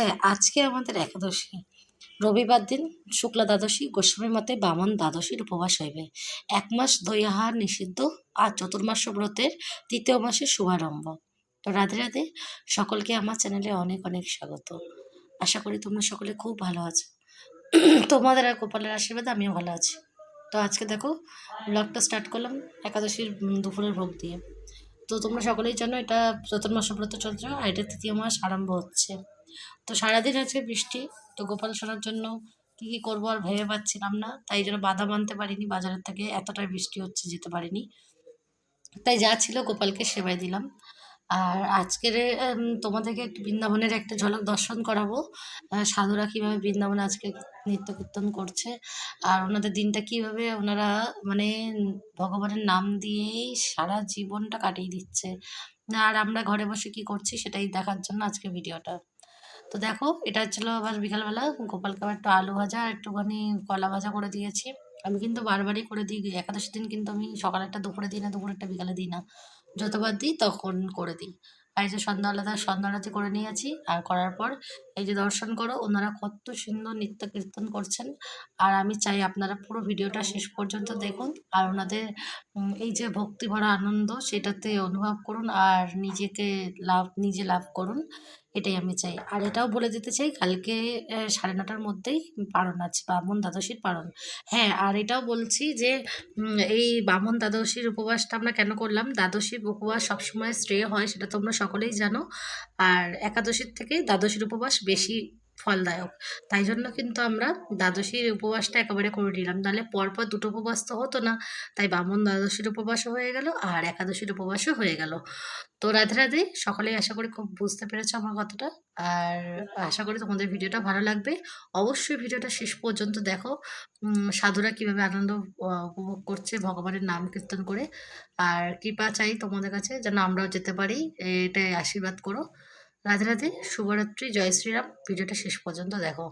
হ্যাঁ আজকে আমাদের একাদশী। রবিবার দিন শুক্লা দ্বাদশী গোস্বামী মতে বামন দ্বাদশীর উপবাস হইবে। এক মাস দই আহার নিষিদ্ধ আর চতুর্মাস ব্রতের তৃতীয় মাসের শুভারম্ভ। তো রাধে রাধে, সকলকে আমার চ্যানেলে অনেক অনেক স্বাগত। আশা করি তোমরা সকলে খুব ভালো আছো। তোমাদের আর গোপালের আশীর্বাদে আমিও ভালো আছি। তো আজকে দেখো, ব্লগটা স্টার্ট করলাম একাদশীর দুপুরের ভোগ দিয়ে। তো তোমরা সকলেই জানো এটা চতুর্মাস ব্রত চলছে, আর এটা তৃতীয় মাস আরম্ভ হচ্ছে। তো সারাদিন আজকে বৃষ্টি, তো গোপাল শোনার জন্য কী কী করব আর ভেবে পাচ্ছিলাম না, তাই জন্য বাদাম আনতে পারিনি, বাজারের থেকে এতটাই বৃষ্টি হচ্ছে যেতে পারিনি। তাই যা ছিল গোপালকে সেবাই দিলাম। আর আজকের তোমাদেরকে একটু বৃন্দাবনের একটা ঝলক দর্শন করাবো। সাধুরা কীভাবে বৃন্দাবনে আজকে নৃত্য কীর্তন করছে, আর ওনাদের দিনটা কীভাবে ওনারা মানে ভগবানের নাম দিয়েই সারা জীবনটা কাটিয়ে দিচ্ছে। আর আমরা ঘরে বসে কি করছি সেটাই দেখার জন্য আজকে ভিডিওটা। তো দেখো, এটা হচ্ছিল আবার বিকালবেলা গোপালকে আবার একটু আলু ভাজা আর একটুখানি কলা ভাজা করে দিয়েছি। আমি কিন্তু বারবারই করে দিই একাদশী দিন কিন্তু আমি সকালেরটা দুপুরে দিই না দুপুরেরটা বিকালে দিই না। যতবার দিই তখন করে দিই। আর এই যে সন্ধ্যাবেলা সন্ধ্যারাতি করে নিয়েছি, আর করার পর এই যে দর্শন করো, ওনারা কত সুন্দর নৃত্য কীর্তন করছেন। আর আমি চাই আপনারা পুরো ভিডিওটা শেষ পর্যন্ত দেখুন, আর ওনাদের এই যে ভক্তি ভরা আনন্দ, সেটাতে অনুভব করুন, আর নিজেকে লাভ, নিজে লাভ করুন। এটাই আমি চাই। আর এটাও বলে দিতে চাই, কালকে সাড়ে নটার মধ্যেই পারণ আছে, বামন দ্বাদশীর পারণ। হ্যাঁ আর এটাও বলছি যে এই বামন দ্বাদশীর উপবাসটা আমরা কেন করলাম? দ্বাদশীর উপবাস সবসময় শ্রেয় হয়, সেটা তোমরা সকলেই জানো। আর একাদশীর থেকে দ্বাদশীর উপবাস বেশি ফলদায়ক। তাই জন্য কিন্তু আমরা দ্বাদশীর উপবাসটা একেবারে করে নিলাম। নাহলে পরপর দুটো উপবাস তো হতো না। তাই বামন দ্বাদশীর উপবাসও হয়ে গেল আর একাদশীর উপবাসও হয়ে গেল। তো রাধে রাধে, সকলেই আশা করি খুব বুঝতে পেরেছ আমার কথাটা। আর আশা করি তোমাদের ভিডিওটা ভালো লাগবে। অবশ্যই ভিডিওটা শেষ পর্যন্ত দেখো। সাধুরা কীভাবে আনন্দ উপভোগ করছে ভগবানের নাম কীর্তন করে। আর কৃপা চাই তোমাদের কাছে যেন আমরাও যেতে পারি। এটাই আশীর্বাদ করো। রাধে রাধে শুভরাত্রি জয় শ্রীরাম ভিডিওটা শেষ পর্যন্ত দেখো।